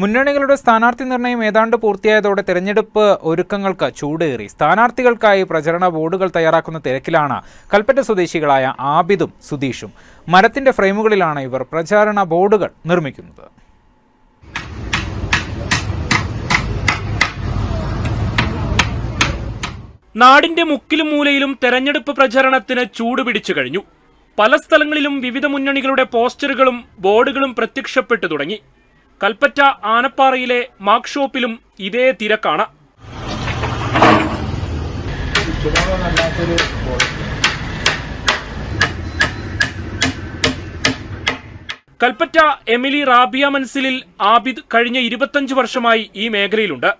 മുന്നണികളുടെ സ്ഥാനാർത്ഥി നിർണയം ഏതാണ്ട് പൂർത്തിയായതോടെ തെരഞ്ഞെടുപ്പ് ഒരുക്കങ്ങൾക്ക് ചൂടേറി. സ്ഥാനാർത്ഥികൾക്കായി പ്രചരണ ബോർഡുകൾ തയ്യാറാക്കുന്ന തിരക്കിലാണ് കൽപ്പറ്റ സ്വദേശികളായ ആബിദും സുധീഷും. മരത്തിന്റെ ഫ്രെയിമുകളിലാണ് ഇവർ പ്രചാരണ ബോർഡുകൾ നിർമ്മിക്കുന്നത്. നാടിന്റെ മുക്കിലും മൂലയിലും തെരഞ്ഞെടുപ്പ് പ്രചരണത്തിന് ചൂട് പിടിച്ചു കഴിഞ്ഞു. പല സ്ഥലങ്ങളിലും വിവിധ മുന്നണികളുടെ പോസ്റ്ററുകളും ബോർഡുകളും പ്രത്യക്ഷപ്പെട്ടു തുടങ്ങി. കൽപ്പറ്റ ആനപ്പാറയിലെ മാർക്ക് ഷോപ്പിലും ഇതേ തിരക്കാണ്. കൽപ്പറ്റ എമിലി റാബിയ മൻസിലിൽ ആബിദ് കഴിഞ്ഞ ഇരുപത്തഞ്ച് വർഷമായി ഈ മേഖലയിലുണ്ട്.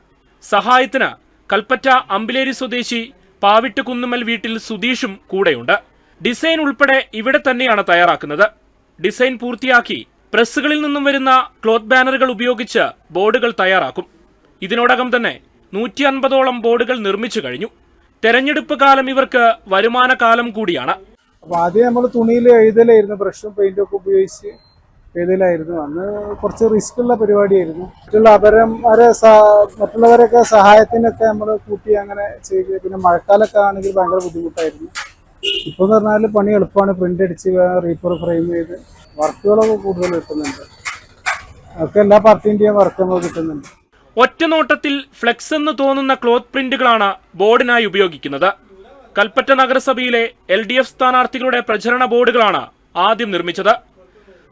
സഹായത്തിന് കൽപ്പറ്റ അമ്പിലേരി സ്വദേശി പാവിട്ട് കുന്നുമൽ വീട്ടിൽ സുധീഷും കൂടെയുണ്ട്. ഡിസൈൻ ഉൾപ്പെടെ ഇവിടെ തന്നെയാണ് തയ്യാറാക്കുന്നത്. ഡിസൈൻ പൂർത്തിയാക്കി പ്രസ്സുകളിൽ നിന്നും വരുന്ന ക്ലോത്ത് ബാനറുകൾ ഉപയോഗിച്ച് ബോർഡുകൾ തയ്യാറാക്കും. ഇതിനോടകം തന്നെ നൂറ്റി അൻപതോളം ബോർഡുകൾ നിർമ്മിച്ചു കഴിഞ്ഞു. തെരഞ്ഞെടുപ്പ് കാലം ഇവർക്ക് വരുമാന കാലം കൂടിയാണ്. അപ്പൊ ആദ്യം നമ്മൾ തുണിയിൽ എഴുതലായിരുന്നു ബ്രഷും പെയിന്റും ഒക്കെ ഉപയോഗിച്ച് എഴുതലായിരുന്നു. അന്ന് കുറച്ച് റിസ്ക് ഉള്ള പരിപാടിയായിരുന്നു. മറ്റുള്ള അപരന്മാരെ മറ്റുള്ളവരൊക്കെ സഹായത്തിനൊക്കെ നമ്മൾ കൂട്ടി അങ്ങനെ ചെയ്ത് പിന്നെ മഴക്കാലൊക്കെ ആണെങ്കിൽ ഭയങ്കര ബുദ്ധിമുട്ടായിരുന്നു. ഇപ്പൊ എന്ന് പറഞ്ഞാൽ പണി എളുപ്പമാണ് പ്രിന്റ് അടിച്ച് റീപ്പർ ഫ്രെയിം ചെയ്ത് വർക്കുകളൊക്കെ കൂടുതൽ കിട്ടുന്നുണ്ട്. ഒക്കെ എല്ലാ പാർട്ടിന്റെയും വർക്ക് നമുക്ക് കിട്ടുന്നുണ്ട്. ഒറ്റ നോട്ടത്തിൽ ഫ്ലെക്സ് എന്ന് തോന്നുന്ന ക്ലോത്ത് പ്രിന്റുകളാണ് ബോർഡിനായി ഉപയോഗിക്കുന്നത്. കൽപ്പറ്റ നഗരസഭയിലെ എൽ ഡി എഫ് സ്ഥാനാർത്ഥികളുടെ പ്രചരണ ബോർഡുകളാണ് ആദ്യം നിർമ്മിച്ചത്.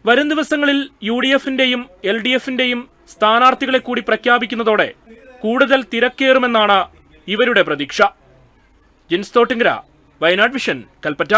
വരും ദിവസങ്ങളിൽ യു ഡി എഫിന്റെയും എൽ ഡി എഫിന്റെയും സ്ഥാനാർത്ഥികളെ കൂടി പ്രഖ്യാപിക്കുന്നതോടെ കൂടുതൽ തിരക്കേറുമെന്നാണ് ഇവരുടെ പ്രതീക്ഷ. ജിൻസ് തോട്ടിങ്കര. വയനാട് വിഷൻ കൽപ്പറ്റ.